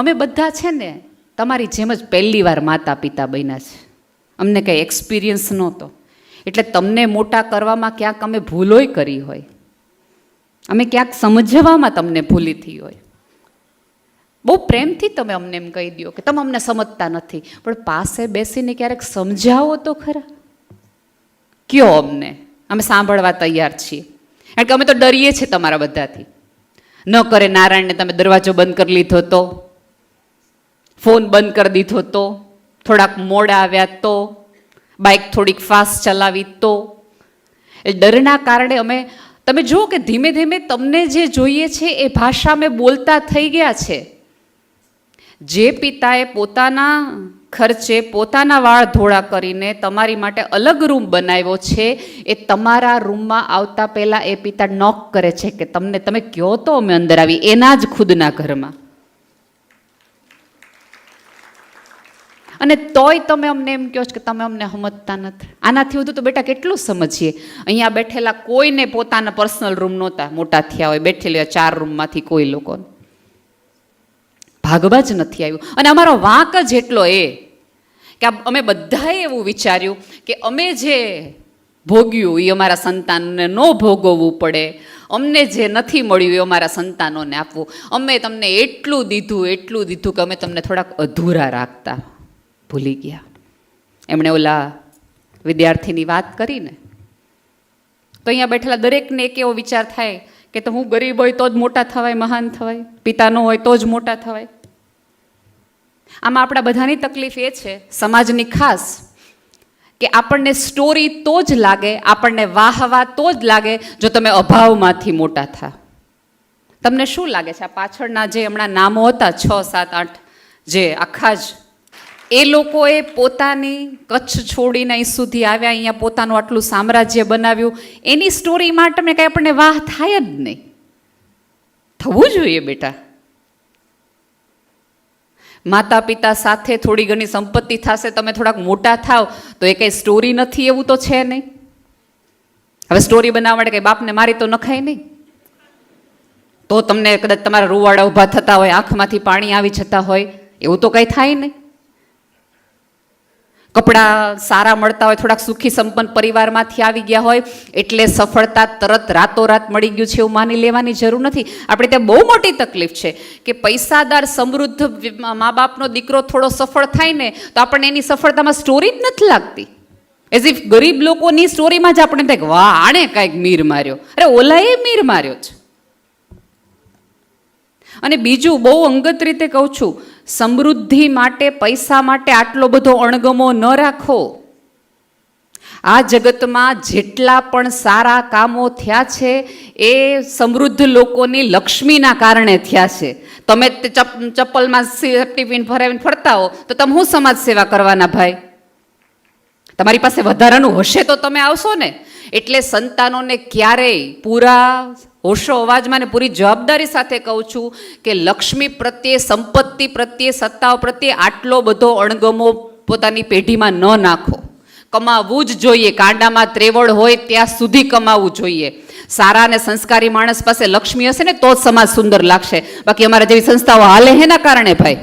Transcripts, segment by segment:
અમે બધા છે ને, તમારી જેમ જ પહેલી વાર માતા પિતા બન્યા છે. અમને કંઈ એક્સપિરિયન્સ નહોતો. એટલે તમને મોટા કરવામાં ક્યાંક અમે ભૂલોય કરી હોય. અમે ક્યાંક સમજવામાં તમને ભૂલી થઈ હોય. બહુ પ્રેમથી તમે અમને એમ કહી દો કે તમે અમને સમજતા નથી. પણ પાસે બેસીને ક્યારેક સમજાવો તો ખરા. કયો અમને? અમે સાંભળવા તૈયાર છીએ. કારણ કે અમે તો ડરીએ છીએ તમારા બધાથી. ન કરે નારાયણને તમે દરવાજો બંધ કરી લીધો તો. ફોન બંધ કરી દીધો તો, થોડાક મોડા આવ્યા તો, બાઇક થોડીક ફાસ્ટ ચલાવી તો. એ ડરના કારણે અમે, તમે જુઓ કે ધીમે ધીમે તમને જે જોઈએ છે એ ભાષા અમે બોલતા થઈ ગયા છે. જે પિતાએ પોતાના ખર્ચે, પોતાના વાળ ધોળા કરીને તમારી માટે અલગ રૂમ બનાવ્યો છે, એ તમારા રૂમમાં આવતા પહેલાં એ પિતા નોક કરે છે કે તમને, તમે કહો તો અમે અંદર આવી, એના જ ખુદના ઘરમાં. અને તોય તમે અમને એમ કહો છો કે તમે અમને સમજતા નથી. આનાથી વધુ તો બેટા કેટલું સમજીએ? અહીંયા બેઠેલા કોઈને પોતાના પર્સનલ રૂમ નહોતા, મોટા થયા હોય, બેઠેલા ચાર રૂમમાંથી કોઈ લોકોને. ભાગવા જ નથી આવ્યું. અને અમારો વાંક જ એટલો એ કે અમે બધાએ એવું વિચાર્યું કે અમે જે ભોગ્યું એ અમારા સંતાનને ન ભોગવવું પડે, અમને જે નથી મળ્યું એ અમારા સંતાનોને આપવું. અમે તમને એટલું દીધું એટલું દીધું કે અમે તમને થોડાક અધૂરા રાખતા. ભૂલી ગયા. એમણે ઓલા વિદ્યાર્થીની વાત કરીને તો અહીંયા બેઠેલા દરેકને એક એવો વિચાર થાય કે તો હું ગરીબ હોય તો જ મોટા થવાય, મહાન થવાય, પિતા ન હોય તો જ મોટા થવાય. આમાં આપણા બધાની તકલીફ એ છે, સમાજની ખાસ, કે આપણને સ્ટોરી તો જ લાગે, આપણને વાહવા તો જ લાગે જો તમે અભાવમાંથી મોટા થા. તમને શું લાગે છે? આ પાછળના જે હમણાં નામો હતા, છ, સાત, આઠ, જે આખા જ એ લોકોએ પોતાની કચ્છ છોડીને અહીં સુધી આવ્યા, અહીંયા પોતાનું આટલું સામ્રાજ્ય બનાવ્યું. એની સ્ટોરી માટે કંઈ આપણને વાહ થાય જ નહીં. થવું જોઈએ બેટા. માતા પિતા સાથે થોડી ઘણી સંપત્તિ થશે, તમે થોડાક મોટા થાવ, તો એ કંઈ સ્ટોરી નથી, એવું તો છે નહીં. હવે સ્ટોરી બનાવવા માટે કંઈ બાપને મારી તો નખાય નહીં. તો તમને કદાચ તમારા રૂવાડા ઊભા થતા હોય, આંખમાંથી પાણી આવી જતા હોય, એવું તો કંઈ થાય નહીં. કપડાં સારા મળતા હોય, થોડાક સુખી સંપન્ન પરિવારમાંથી આવી ગયા હોય, એટલે સફળતા તરત રાતોરાત મળી ગયું છે એવું માની લેવાની જરૂર નથી. આપણે ત્યાં બહુ મોટી તકલીફ છે કે પૈસાદાર સમૃદ્ધ મા બાપનો દીકરો થોડો સફળ થાય ને, તો આપણને એની સફળતામાં સ્ટોરી જ નથી લાગતી. એઝ ઇફ ગરીબ લોકોની સ્ટોરીમાં જ આપણે થાય વાહ આણે કાંઈક મીર માર્યો. અરે, ઓલાએ મીર માર્યો છે અને બીજું બહુ અંગત રીતે કહું છું, સમૃદ્ધિ માટે, પૈસા માટે આટલો બધો અણગમો ન રાખો. આ જગતમાં જેટલા પણ સારા કામો થયા છે, એ સમૃદ્ધ લોકોની લક્ષ્મીના કારણે થયા છે. તમે ચપ્પલમાં પિન ભરાવીને ફરતા હો, તો તમે હું સમાજ સેવા કરવાના ભાઈ? તમારી પાસે વધારાનું હશે તો તમે આવશો ને? એટલે સંતાનોને ક્યારેય પૂરા હોશો અવાજમાં ને પૂરી જવાબદારી સાથે કહું છું કે લક્ષ્મી પ્રત્યે, સંપત્તિ પ્રત્યે, સત્તાઓ પ્રત્યે આટલો બધો અણગમો પોતાની પેઢીમાં ન નાખો. કમાવવું જ જોઈએ. કાંડામાં ત્રેવડ હોય ત્યાં સુધી કમાવવું જોઈએ. સારા અને સંસ્કારી માણસ પાસે લક્ષ્મી હશે ને તો જ સમાજ સુંદર લાગશે. બાકી અમારા જેવી સંસ્થાઓ હાલે હેના કારણે ભાઈ?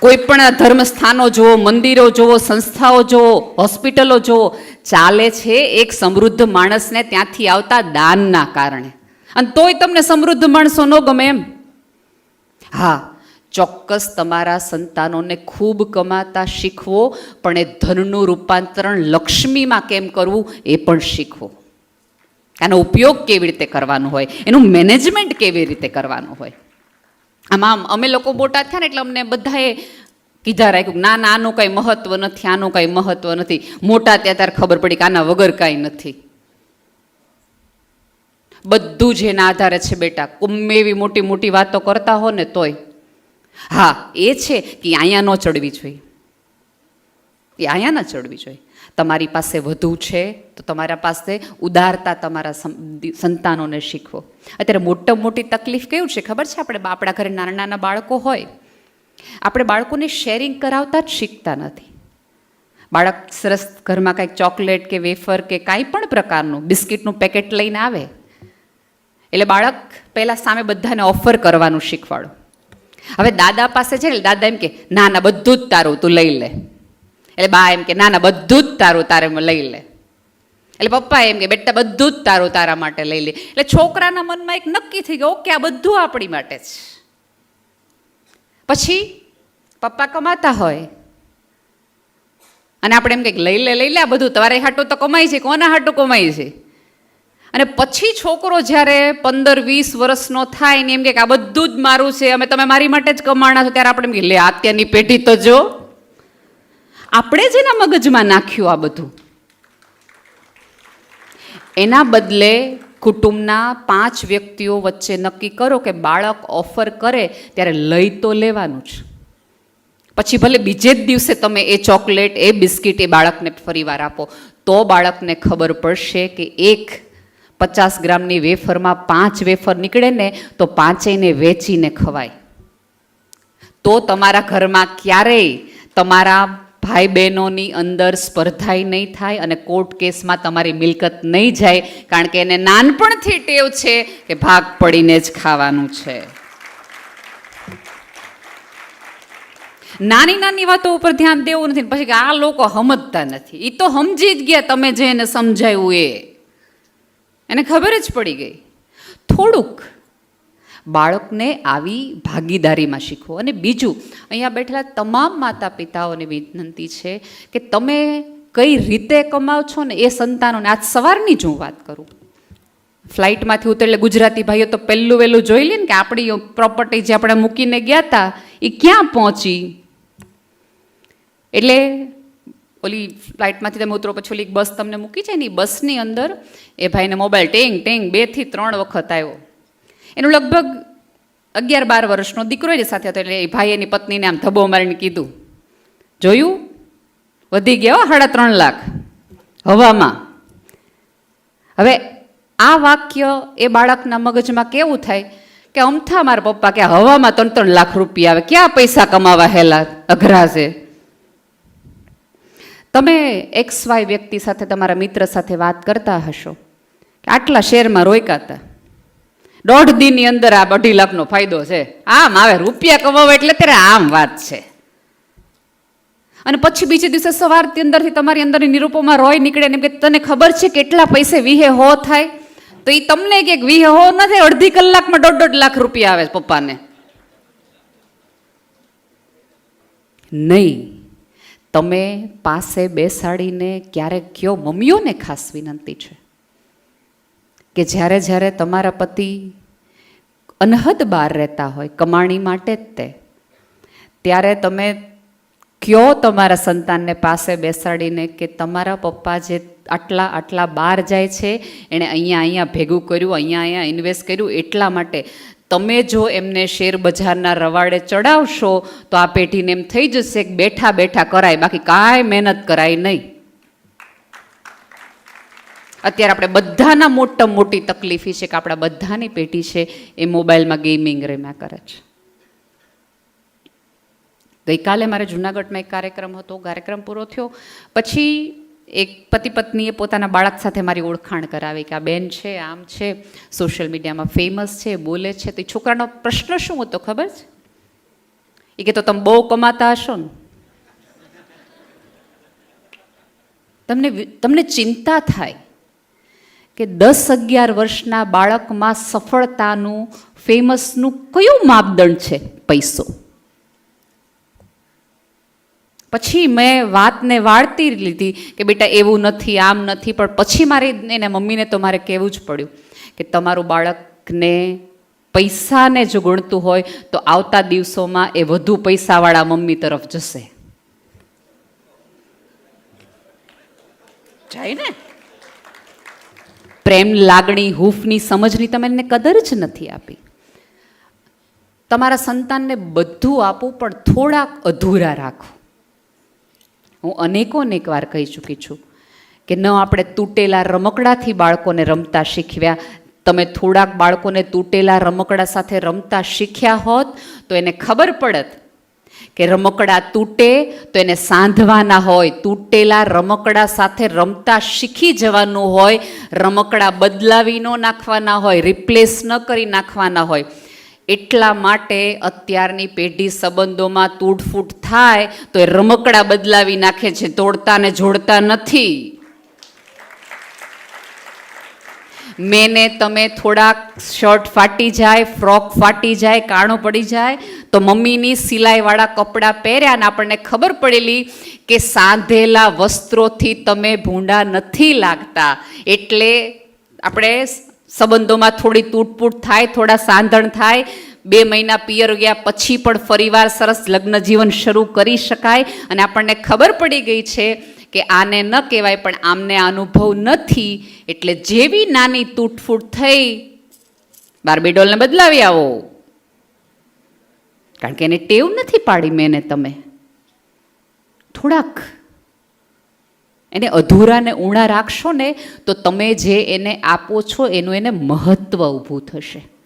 કોઈ પણ ધર્મ સ્થાનો જુઓ, મંદિરો જુઓ, સંસ્થાઓ જુઓ, હોસ્પિટલો જુઓ ચાલે છે એક સમૃદ્ધ માણસને ત્યાંથી આવતા દાનના કારણે. અને તોય તમને સમૃદ્ધ માણસો ન ગમે એમ. હા, ચોક્કસ તમારા સંતાનોને ખૂબ કમાતા શીખવો, પણ એ ધનનું રૂપાંતરણ લક્ષ્મીમાં કેમ કરવું એ પણ શીખવો. આનો ઉપયોગ કેવી રીતે કરવાનો હોય, એનું મેનેજમેન્ટ કેવી રીતે કરવાનું હોય. આમાં, અમે લોકો મોટા થયા ને એટલે અમને બધાએ કીધા રાખ્યું ના ના, આનું કંઈ મહત્વ નથી, આનું કંઈ મહત્વ નથી. મોટા ત્યાં ત્યારે ખબર પડી કે આના વગર કાંઈ નથી. બધું જ એના આધારે છે બેટા. ગમે એવી મોટી મોટી વાતો કરતા હો ને તોય. હા, એ છે કે અહીંયા ન ચડવી જોઈએ. એ અહીંયા ન ચડવી જોઈએ. તમારી પાસે વધુ છે તો તમારા પાસે ઉદારતા તમારા સંતાનોને શીખવો. અત્યારે મોટા મોટી તકલીફ કેવું છે? ખબર છે આપણે આપણા ઘરે નાના નાના બાળકો હોય? આપણે બાળકોને શેરિંગ કરાવતા જ શીખતા નથી. બાળક સરસ ઘરમાં કાંઈક ચોકલેટ કે વેફર કે કાંઈ પણ પ્રકારનું, બિસ્કિટનું પેકેટ લઈને આવે. એટલે બાળક પહેલાં સામે બધાને ઓફર કરવાનું શીખવાડો. હવે દાદા પાસે છે ને, દાદા એમ કે, ના ના, બધું જ તારું, તું લઈ લે. એટલે બા એમ કે, ના ના, બધું જ તારું, તારે લઈ લે. એટલે પપ્પા એમ કે, બેટા, બધું જ તારું તારા માટે લઈ લે. એટલે છોકરાના મનમાં એક નક્કી થઈ ગયું, ઓકે, આ બધું આપણી માટે છે પછી પપ્પા કમાતા હોય. અને આપણે એમ કંઈક લઈ લે લઈ લે, આ બધું તમારે હાટું તો કમાય છે, કોના હાટું કમાય છે? અને પછી છોકરો જ્યારે પંદર, વીસ વર્ષનો થાય ને એમ કે આ બધું જ મારું છે, અમે તમે મારી માટે જ કમાણા છો, ત્યારે આપણે એમ કે, લે અત્યારની પેઢી તો જો. આપણે જ એના મગજમાં નાખ્યું આ બધું. એના બદલે કુટુંબના પાંચ વ્યક્તિઓ વચ્ચે નક્કી કરો કે બાળક ઓફર કરે ત્યારે લઈ તો લેવાનું જ. પછી ભલે બીજે જ દિવસે તમે એ ચોકલેટ, એ બિસ્કિટ એ બાળકને ફરીવાર આપો, તો બાળકને ખબર પડશે કે એક પચાસ ગ્રામની વેફરમાં પાંચ વેફર નીકળે ને તો પાંચેયને વેચીને ખવાય. તો તમારા ઘરમાં ક્યારેય તમારા ભાઈ બહેનોની અંદર સ્પર્ધાય નહીં થાય અને કોર્ટ કેસમાં તમારી મિલકત નહીં જાય, કારણ કે એને નાનપણથી ટેવ છે કે ભાગ પડીને જ ખાવાનું છે. નાની નાની વાતો ઉપર ધ્યાન દેવું નથી, પછી આ લોકો સમજતા નથી. એ તો સમજી જ ગયા તમે જે એને સમજાયું એ. એને ખબર જ પડી ગઈ. થોડુંક બાળકને આવી ભાગીદારીમાં શીખવો. અને બીજું, અહીંયા બેઠેલા તમામ માતા પિતાઓને વિનંતી છે કે તમે કઈ રીતે કમાવ છો ને એ સંતાનોને આજ સવારની જ હું વાત કરું. ફ્લાઇટમાંથી ઉતરે એટલે ગુજરાતી ભાઈઓ તો પહેલું વહેલું જોઈ લે ને કે આપણી પ્રોપર્ટી જે આપણે મૂકીને ગયા હતા એ ક્યાં પહોંચી? એટલે ઓલી ફ્લાઇટમાંથી તમે ઉતરો પછી ઓલી બસ તમને મૂકી છે ને એ બસની અંદર એ ભાઈને મોબાઈલ ટેંગ ટેંગ, બેથી ત્રણ વખત આવ્યો. એનું લગભગ અગિયાર બાર વર્ષનો દીકરો એની સાથે હતો એટલે એ ભાઈ એની પત્નીને આમ ધબો મારીને કીધું, જોયું? વધી ગયા સાડા ત્રણ લાખ હવામાં. હવે આ વાક્ય એ બાળકના મગજમાં કેવું થાય કે અમથા મારા પપ્પા કે હવામાં ત્રણ ત્રણ લાખ રૂપિયા આવે, ક્યાં પૈસા કમાવા હેલા અઘરા છે તમે એક્સ વાય વ્યક્તિ સાથે, તમારા મિત્ર સાથે વાત કરતા હશો આટલા શેરમાં રોક્યા હતા? દોઢ દિનની અંદર આ અઢી લાખનો ફાયદો છે. આમ આવે, રૂપિયા કમાવો એટલે ત્યારે આમ વાત છે. અને પછી બીજે દિવસે સવારથી અંદરથી તમારી અંદરની નિરૂપોમાં રોય નીકળે એમ કે તને ખબર છે કેટલા પૈસે વિહે હો થાય? તો એ તમને કે વિહે હો ન થાય, અડધી કલાકમાં દોઢ દોઢ લાખ રૂપિયા આવે પપ્પાને. નહીં. તમે પાસે બેસાડીને ક્યારેક કયો મમ્મીઓને ખાસ વિનંતી છે? કે જ્યારે જ્યારે તમારા પતિ અનહદ બહાર રહેતા હોય કમાણી માટે જ તે, ત્યારે તમે કયો તમારા સંતાનને પાસે બેસાડીને કે તમારા પપ્પા જે આટલા આટલા બહાર જાય છે, એણે અહીંયા અહીંયા ભેગું કર્યું, અહીંયા અહીંયા ઇન્વેસ્ટ કર્યું એટલા માટે. તમે જો એમને શેર બજારના રવાડે ચડાવશો, તો આ પેઢીને એમ થઈ જશે કે બેઠા બેઠા કરાય, બાકી કાંઈ મહેનત કરાય નહીં. અત્યારે આપણે બધાના મોટા મોટી તકલીફ છે કે આપણા બધાની પેઢી છે એ મોબાઈલમાં ગેમિંગ રમ્યા કરે છે. ગઈકાલે મારે જુનાગઢમાં એક કાર્યક્રમ હતો, કાર્યક્રમ પૂરો થયો. પછી એક પતિ પત્નીએ પોતાના બાળક સાથે મારી ઓળખાણ કરાવી કે આ બેન છે, આમ છે, સોશિયલ મીડિયામાં ફેમસ છે, બોલે છે. તો એ છોકરાનો પ્રશ્ન શું હતો ખબર છે? એ કે તો તમે બહુ કમાતા હશો ને. તમને તમને ચિંતા થાય. કે દસ અગિયાર વર્ષના બાળકમાં સફળતાનું ફેમસનું કયું માપદંડ છે પૈસો? પછી મેં વાતને વાળતી લીધી કે બેટા એવું નથી, આમ નથી, પણ પછી મારે એને મમ્મીને તો મારે કહેવું જ પડ્યું કે તમારું બાળકને પૈસાને જો ગણતું હોય તો આવતા દિવસોમાં એ વધુ પૈસાવાળા મમ્મી તરફ જશે. જાય ને? પ્રેમ, લાગણી, હૂફની સમજની તમે એને કદર જ નથી આપી. તમારા સંતાનને બધું આપવું પણ થોડાક અધૂરા રાખો. હું અનેકો અનેક વાર કહી ચૂકી છું કે ન આપણે તૂટેલા રમકડાથી બાળકોને રમતા શીખવ્યા. તમે થોડાક બાળકોને તૂટેલા રમકડા સાથે રમતા શીખ્યા હોત, તો એને ખબર પડત કે રમકડા તૂટે તો એને સાંધવાના હોય, તૂટેલા રમકડા સાથે રમતા શીખી જવાનું હોય, રમકડા બદલાવી ન નાખવાના હોય રિપ્લેસ ન કરી નાખવાના હોય. એટલા માટે અત્યારની પેઢી સંબંધોમાં તૂટફૂટ થાય તો એ રમકડા બદલાવી નાખે છે, તોડતા ને જોડતા નથી. મેને તમે થોડાક શર્ટ ફાટી જાય, ફ્રોક ફાટી જાય, કાણો પડી જાય, તો મમ્મીની સિલાઈવાળા કપડાં પહેર્યા અને આપણને ખબર પડેલી કે સાંધેલા વસ્ત્રોથી તમે ભૂંડા નથી લાગતા. એટલે આપણે સંબંધોમાં થોડી તૂટફૂટ થાય, થોડા સાંધણ થાય. બે મહિના પિયર ગયા પછી પણ ફરીવાર સરસ લગ્ન જીવન શરૂ કરી શકાય અને આપણને ખબર પડી ગઈ છે કે આને ન કહેવાય, પણ આમને અનુભવ નથી. એટલે જેવી નાની તૂટફૂટ થઈ બાર્બીડોલને બદલાવી આવો. કારણ કે એને ટેવ નથી પાડી મેં ને તમે. થોડાક. એને અધૂરા ને ઊણા રાખશો ને, તો તમે જે એને આપો છો, એનું એને મહત્ત્વ ઊભું થશે.